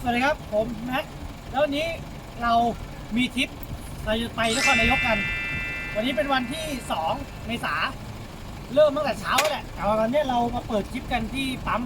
สวัสดีครับ ผมแม็กแล้ววันนี้เรามีทริปเราจะไปนครนายกกัน วันนี้เป็นวันที่ 2 เมษาเริ่มตั้งแต่เช้าแล้วแหละแต่ว่าวันนี้เรามาเปิดทริปกันที่ปั๊ม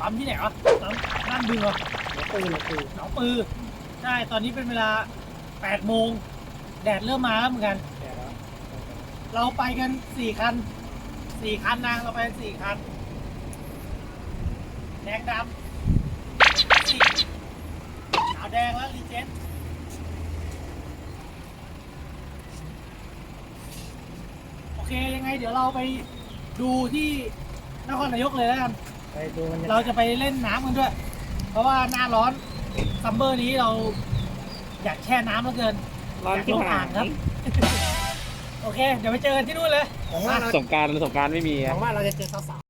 ปั๊มที่ไหนวะปั๊มบ้านบึงเหรอหนองปือหนองปือหนองปือใช่ตอนนี้เป็นเวลา8โมงแดดเริ่มมาแล้วเหมือนกัน เราไปกัน 4 คัน 4 คันนะเราไปกัน4คันแดงดำขาว แดงแล้วรีเจนโอเคยังไงเดี๋ยวเราไปดูที่นครนายกเลยแล้วกัน ไปดูมันเราจะไปเล่นน้ำกันด้วย เพราะว่าหน้าร้อนซัมเมอร์นี้เราอยากแช่น้ำเหลือเกินร้อนอยากที่ลงผ่าอ่านงครับ โอเค เดี๋ยวไปเจอกันที่นู่นเลยผมว่าเราสงกรารสงกรารไม่มีผอะมว่าเราจะเจอสาว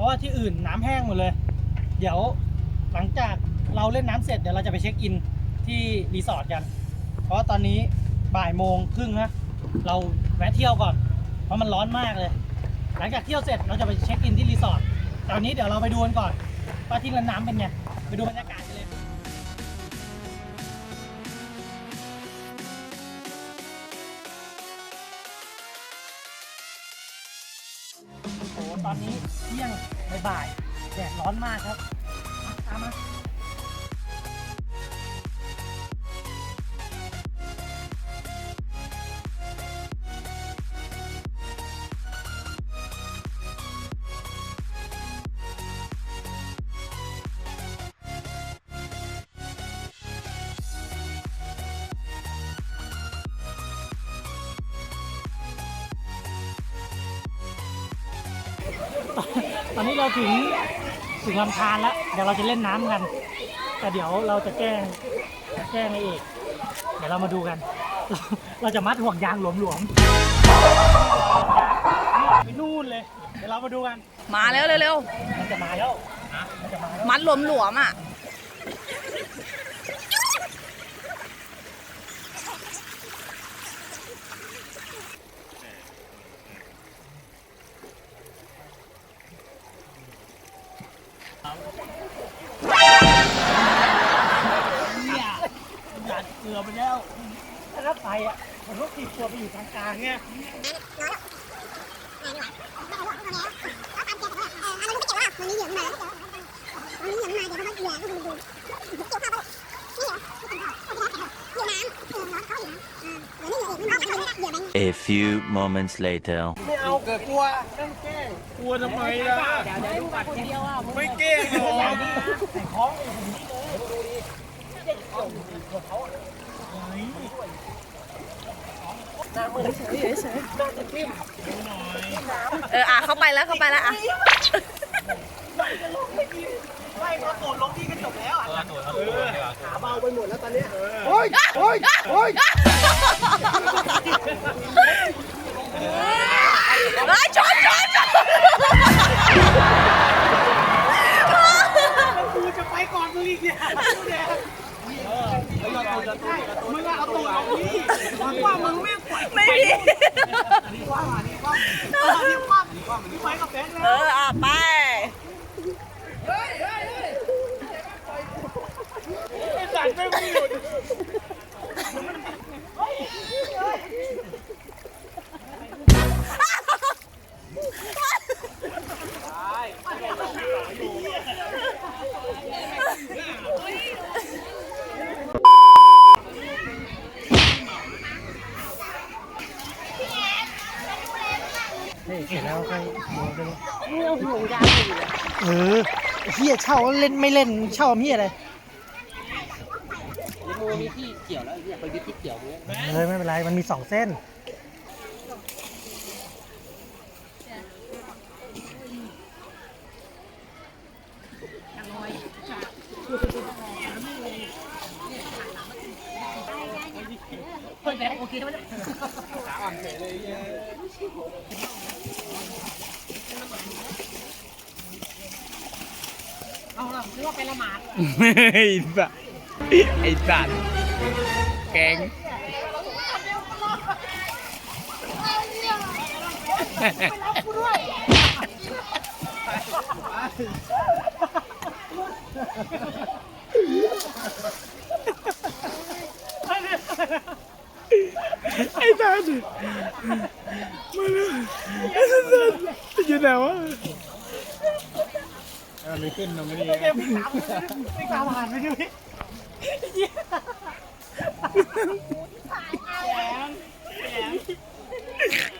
ราะว่าที่อื่นน้ำแห้งหมดเลย เดี๋ยวหลังจากเราเล่นน้ำเสร็จเดี๋ยวเราจะไปเช็คอินที่รีสอร์ทกัน เพราะว่าตอนนี้บ่ายโมงครึ่งนะเราแวะเที่ยวก่อน เพราะมันร้อนมากเลย หลังจากเที่ยวเสร็จเราจะไปเช็คอินที่รีสอร์ทตอนนี้เดี๋ยวเราไปดูกันก่อนว่าที่เล่นน้ำเป็นไงไปดูบรรยากาศ แดดร้อนมากครับมาตามมา ถึงลำธารแล้วเดี๋ยวเราจะเล่นน้ำกัน แต่เดี๋ยวเราจะแกล้งแกล้งไอเอกเดี๋ยวเรามาดูกัน เราเราจะมัดห่วงยางหลวมๆนี่ไปนู่นเลย เดี๋ยวเรามาดูกัน มาแล้วเร็วมันจะมาแล้ว มันจะมาแล้ว ๆมัดหลวมๆอะ เนี่ยหยาดเกลือไปแล้วถ้าไปอะผมต้องตีตัวไปอยู่กลางๆเนี่ย A few moments later. ไม่เอาเกิดกลัว วทำไมล่ะเดี๋ยวเดี๋ยวดูบัตรคนเดียวอะไม่เก่งหรอกใส่คล้องอยู่นี่เลยดูดิเอออะเข้าไปแล้วเข้าไปแล้วอะไม่พอโดดลงที่ก็จบแล้วอะขาเบาไปหมดแล้วตอนเนี้ยโอ้ยโอ้ย โอ้ยชนชนชนกูจะไปก่อนมึงอีกเนี่ยมึงเอาตูดลงนี่มึงว่ามึงไม่ปล่อยไม่มีนี่ว่านี่ว่านี่ว่านี่ว่านี่ไปกับแฟนเอแล้วออะไปสัตว์ไม่มีหยุด เสร็จแล้วค่อยดูกันเรื่องห่วงยางเออเฮียเช่าเล่นไม่เล่นเช่าเฮียอะไรมือมีที่เกี่ยวแล้วไอ้เนี่ยไปยึดที่เกี่ยวมือเลยไม่เป็นไรมันมีสองเส้นไอ้ สัตว์ไอ้สัตว์แกงไอ้สัตว์มาเลยไอ้สัตว์อยู่ไหนวะ ไม่ขึ้นนะไม่ดีเกมพี่ตามพี่ตามผ่านไปดูพี่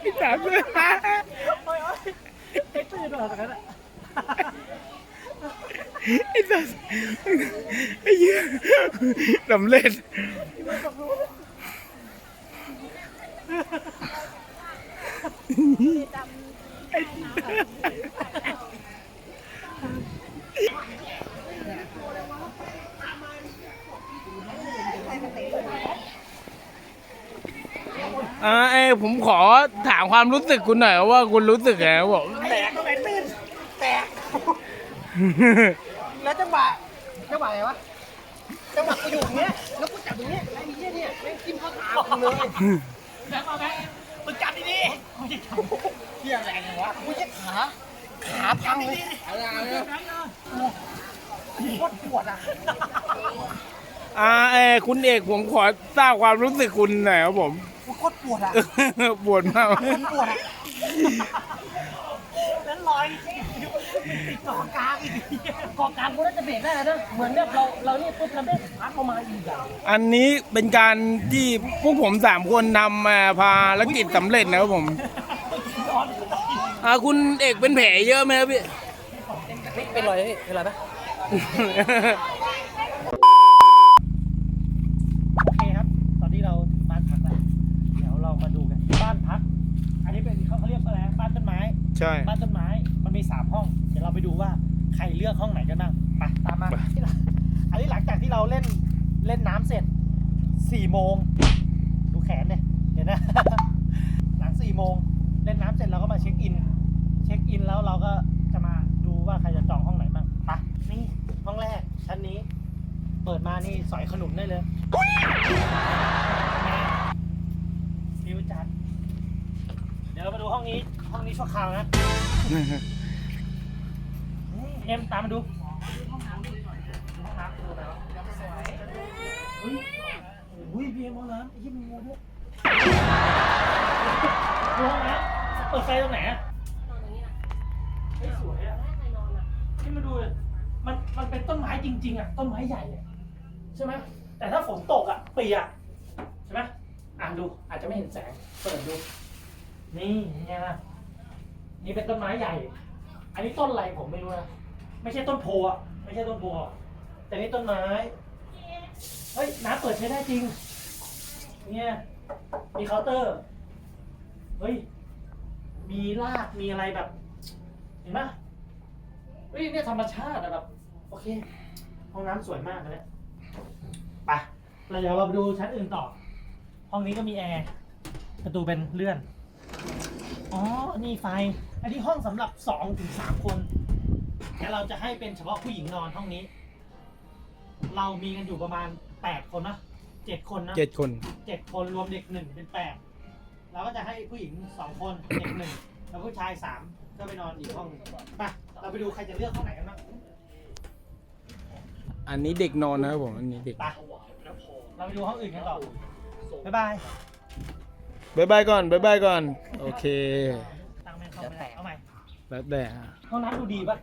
พี่สามเลยโอ้ยโอ้ยไอ้ตื่นเหรอตอนนั้นอะไอ้สัสไอ้เหี้ยสำเร็จอ่าไอ้ผมขอถามความรู้สึกคุณหน่อยว่าคุณรู้สึกไงบอก แตกก็ไปตื่นแตก แล้วจังหวะจังหวะไงวะจังหวะกูอยู่อย่างเงี้ยแล้วกูจับอย่างเงี้ยไอ้เหี้ยเนี่ยแม่งจิ้มเข้าขากูเลยแบงค์เอาแบงค์มึงจับดีๆกูจะจับเหี้ยแรงเลยวะกูจะขาขาพังเลยอะไรเนี่ยโคตรปวดอะอ่าเอ้คุณเอกผมขอทราบความรู้สึกคุณหน่อยครับผมกูโคตรปวดอะปวดมากโคตรปวดอะแล้วลอยติดเกาะกลางอีกเกาะกลางกูน่าจะเบรกได้แล้วนะเหมือนแบบเราเรานี่ปุ๊บแล้วแม่งพัดเข้ามาอีกอะอันนี้เป็นการที่พวกผมสามคนทำมาภารกิจสำเร็จนะครับผมอ่าคุณเอกเป็นแผลเยอะไหมครับพี่ไม่เป็นไรพี่เป็นไรปะโอเคครับ ตอนนี้เราถึงบ้านพักแล้ว เดี๋ยวเรามาดูกัน บ้านพัก อันนี้เป็นเขาเขาเรียกว่าอะไรบ้านต้นไม้ ใช่ บ้านต้นไม้ มันมีสามห้อง เดี๋ยวเราไปดูว่าใครเลือกห้องไหนกันบ้างไปตามมาอันนี้หลังจากที่เราเล่นเล่นน้ำเสร็จสี่โมง ดูแขนเนี่ยเห็นนะ หลังสี่โมง เล่นน้ำเสร็จเราก็มาเช็คอิน เช็คอินแล้วเราก็จะมาดูว่าใครจะจองห้องไหนบ้างไปนี่ห้องแรก ชั้นนี้ เปิดมานี่สอยขนุนได้เลยฟิวจัด เดี๋ยวเรามาดูห้องนี้ ห้องนี้ชั่วคราวนะ เอ็มตามมาดูอุ้ยอุ้ยพี่เอ็มห้องน้ำยี่มันงูด้วยดูห้องน้ำเปิดไฟตรงไหนอะเฮ้ยสวยอะที่มาดูเลยมันมันเป็นต้นไม้จริง ๆอะต้นไม้ใหญ่อะใช่ไหมแต่ถ้าฝนตกอะเปียกใช่ไหมอ่านดูอาจจะไม่เห็นแสง เปิดดู นี่ไงล่ะ นี่เป็นต้นไม้ใหญ่ อันนี้ต้นอะไรผมไม่รู้นะ ไม่ใช่ต้นโพอะ ไม่ใช่ต้นโพอะแต่นี่ต้นไม้ เฮ้ย น้ำเปิดใช้ได้จริง เนี่ย มีเคาน์เตอร์ เฮ้ย มีราก มีอะไรแบบ เห็นไหมเฮ้ย เนี่ยธรรมชาติอะแบบ โอเค ห้องน้ำสวยมากเลยเนี่ยไปเราเดี๋ยวเราไปดูชั้นอื่นต่อ ห้องนี้ก็มีแอร์ ประตูเป็นเลื่อน อ๋อ นี่ไฟ อันนี้ห้องสำหรับสองถึงสามคนแต่เราจะให้เป็นเฉพาะผู้หญิงนอนห้องนี้ เรามีกันอยู่ประมาณแปดคนนะเจ็ดคนนะเจ็ดคน เจ็ดคนรวมเด็กหนึ่งเป็นแปดเราก็จะให้ผู้หญิงสองคนเด็กหนึ่งแล้วผู้ชายสามก็ไปนอนอีกห้องหนึ่งไปเราไปดูใครจะเลือกห้องไหนกันบ้างอันนี้เด็กนอนนะครับผม อันนี้เด็ก ไปเราไปดูห้องอื่นกันต่อบ๊ายบาย บายบายก่อนบายบายก่อน โอเคตั้งแม่งเข้าไม่ได้เอาใหม่แล้วแต่ฮะห้องน้ำดูดีป่ะ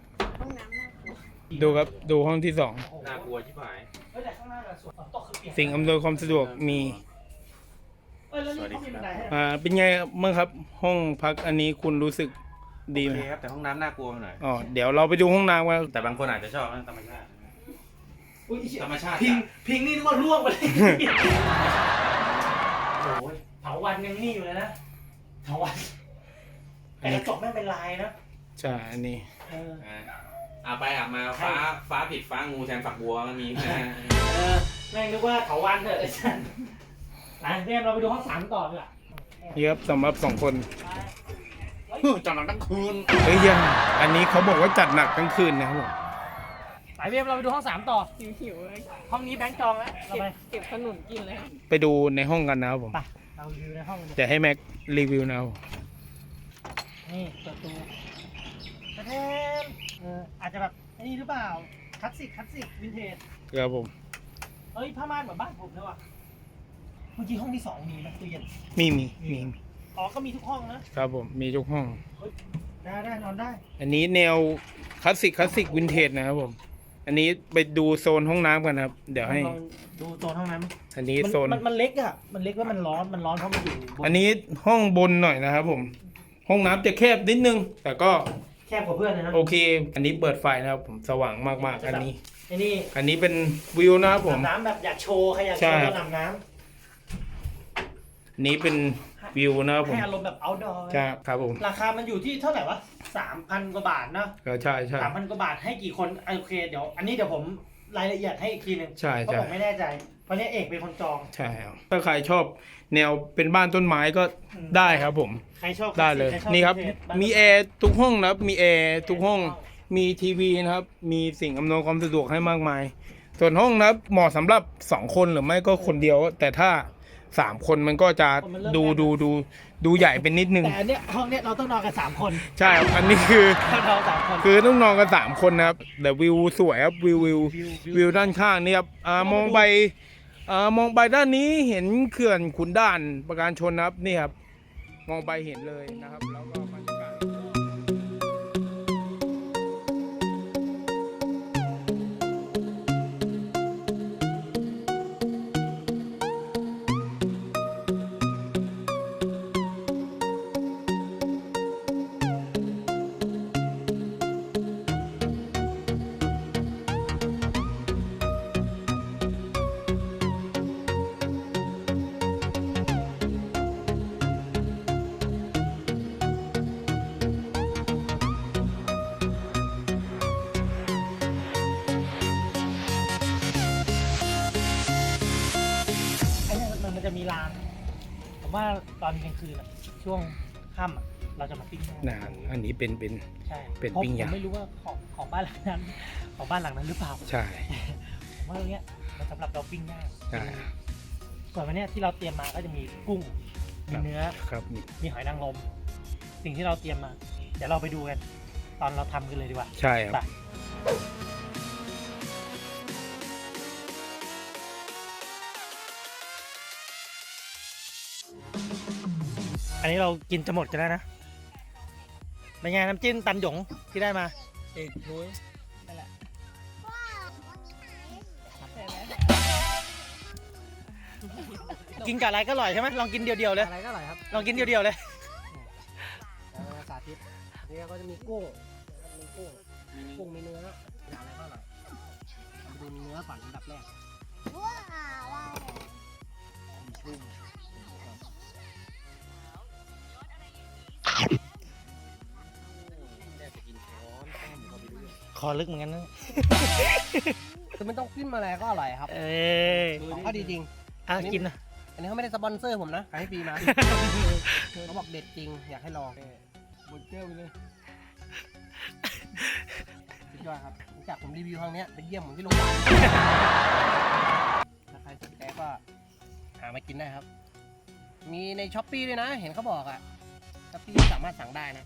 ดูครับดูห้องที่สองน่ากลัวชิบหาย เฮ้ยแต่ข้างหน้าอะสวนฝนตกคือเปียกสิ่งอำนวยความสะดวกมีเอ้ยแล้วนี่เขามีบันไดให้อ่าเป็นไงบ้างครับ ห้องพักอันนี้คุณรู้สึกดีไหมโอเคครับ แต่ห้องน้ำน่ากลัวไปหน่อย อ๋อเดี๋ยวเราไปดูห้องน้ำกันแต่บางคนอาจจะชอบนะธรรมชาติ อุ๊ยธรรมชาติ พิงพิงนี่นึกว่าล่วงไปเลยโอ้ยเถาวันยังนี่อยู่เลยนะเถาวันแต่กระจกแม่งเป็นลายนะใช่อันนี้เออ อ่าอาไปอามาฟ้าฟ้าผิดฟ้างูแทนฝักบัวมันมีนะเออแม่งนึกว่าเถาวันเถอะไอ้ฉันนะเนี่ยเราไปดูห้องสามต่อดีกว่านี่ครับสำหรับสองคนจอดหลังทั้งคืนเฮ้ยยังอันนี้เขาบอกว่าจัดหนักทั้งคืนนะครับผมไปเวียมเราไปดูห้องสามต่อหิวๆเลยห้องนี้แบงค์จองแล้วเราไปเก็บขนุนกินเลย ไปดูในห้องกันนะครับผม ไป เราอยู่ในห้องกันเดี๋ยวให้แม็กรีวิวนะครับผมนี่ประตูประเทศเอออาจจะแบบไอ้นี่หรือเปล่าคลาสสิกคลาสสิกวินเทจครับผมเฮ้ยผ้าม่านเหมือนบ้านผมเลยว่ะเมื่อกี้ห้องที่สองมีไหมตู้เย็นมีมีมีอ๋อก็มีทุกห้องนะครับผมมีทุกห้อง ได้ได้นอนได้ อันนี้แนวคลาสสิกคลาสสิกวินเทจนะครับผม อันนี้ไปดูโซนห้องน้ำกันนะครับ เดี๋ยวให้ ลองดูโซนห้องน้ำอันนี้มันโซน มันมันเล็กอะ มันเล็กแล้วมันร้อน มันร้อนเพราะมันอยู่บอันนี้ห้องบนหน่อยนะครับผม ห้องน้ำจะแคบนิดนึง แต่ก็แคบกว่าเพื่อนเลยนะโอเค อันนี้เปิดไฟนะครับผมสว่างมากๆ อันนี้ ไอ้นี่อันนี้เป็นวิวนะครับผมอาบน้ำแบบอยากโชว์ใครอยากโชใช่ว์ครับก็อาบน้อันนี้เป็นวิวนะครับำผมให้อารมณ์แบบ outdoor ใช่ครับผม ราคามันอยู่ที่เท่าไหร่วะ สามพันกว่าบาทนะก็ใช่ใช่ สามพันกว่าบาทให้กี่คนอะโอเคเดี๋ยว อันนี้เดี๋ยวผมรายละเอียดให้อีกทีหนึ่งใช่เพราะใช่ผมไม่แน่ใจ เพราะเนี้เอกเป็นคนจอง ใช่ครับถ้าใครชอบแนวเป็นบ้านต้นไม้ก็ได้ครับผม ใครชอบได้เลยใชอนี่ครับวินเทจมีแอร์ทุกห้องนะครับมีแอร์ทุกห้อง มีทีวีนะครับ มีสิ่งอำนวยความสะดวกให้มากมาย ส่วนห้องนะครับเหมาะสำหรับสองคนหรือไม่ก็คนเดียว แต่ถ้าสามคนมันก็จะดูดูดู ดูใหญ่เป็นนิดนึง แต่อันเนี้ยห้องเนี้ยเราต้องนอนกันสามคนใช่ครับอันนี้คือเรานอนสามคน คือต้องนอนกันสามคนนะครับ แต่วิวสวยครับวิววิววิวด้านข้างนี่ครับอ่ามองไปอ่ามองไปด้านนี้เห็นเขื่อนขุนด่านประการชนนะครับนี่ครับ มองไปเห็นเลยนะครับแล้วก็ ว่าตอนกลางคืนอะช่วงค่ำอะเราจะมาปิ้งย่างนะอันนี้เป็นเป็น ใช่เป็นพราะปิ้งย่าง ผมไม่รู้ว่าของของบ้านหลังนั้น ของบ้านหลังนั้นหรือเปล่าใช่ ผมว่าตรงเนี้ยมันสำหรับเราปิ้งย่างใช่ ส่วนวันเนี้ยที่เราเตรียมมาก็จะมีกุ้งมีเนื้อ ครับนี่มีหอยนางรมสิ่งที่เราเตรียมมา เดี๋ยวเราไปดูกัน ตอนเราทำกันเลยดีกว่าใช่ครับ ไป อันนี้เรากินจะหมดกันแล้วนะเป็นไงน้ำจิ้มตันหยงที่ได้มา เอกนุ้ยนั่นแหละกินกับอะไรก็อร่อยใช่ไหมลองกินเดียวๆเลย อะไรก็อร่อยครับลองกินเดียวๆเลยชพิษนี่ก็จะมีกุ้งนะครับมีกุ้งกุ้งมีเนื้ออย่างไรก็อร่อยเราไปดูเนื้อก่อนอันดับแรก ว้าวว้าวมีกุ้ง คอลึกเหมือนกันนะ คือไม่ต้องจิ้มอะไรก็อร่อยครับเอ้ยของเขาดีจริง อะกินนะ อันนี้เขาไม่ได้สปอนเซอร์ผมนะขายให้ฟรีมาเขาบอกเด็ดจริง อยากให้ลองหมดแก้วไปเลยสุดยอดครับหลังจากผมรีวิวครั้งเนี้ยไปเยี่ยมผมที่โรงพยาบาลถ้าใครสนใจก็หามากินได้ครับ มีในช้อปปีด้วยนะ เห็นเขาบอกอะช้อปปีสามารถสั่งได้นะ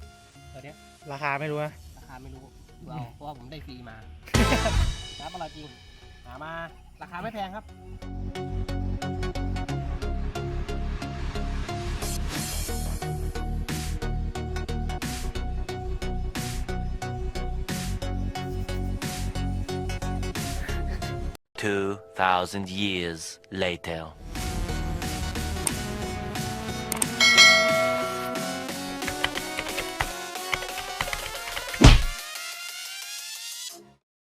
ตัวเนี้ยราคาไม่รู้นะ ราคาไม่รู้ ดูเอาเพราะว่าผมได้ฟรีมา ครับอร่อยจริง หามาราคาไม่แพงครับ2,000 years later.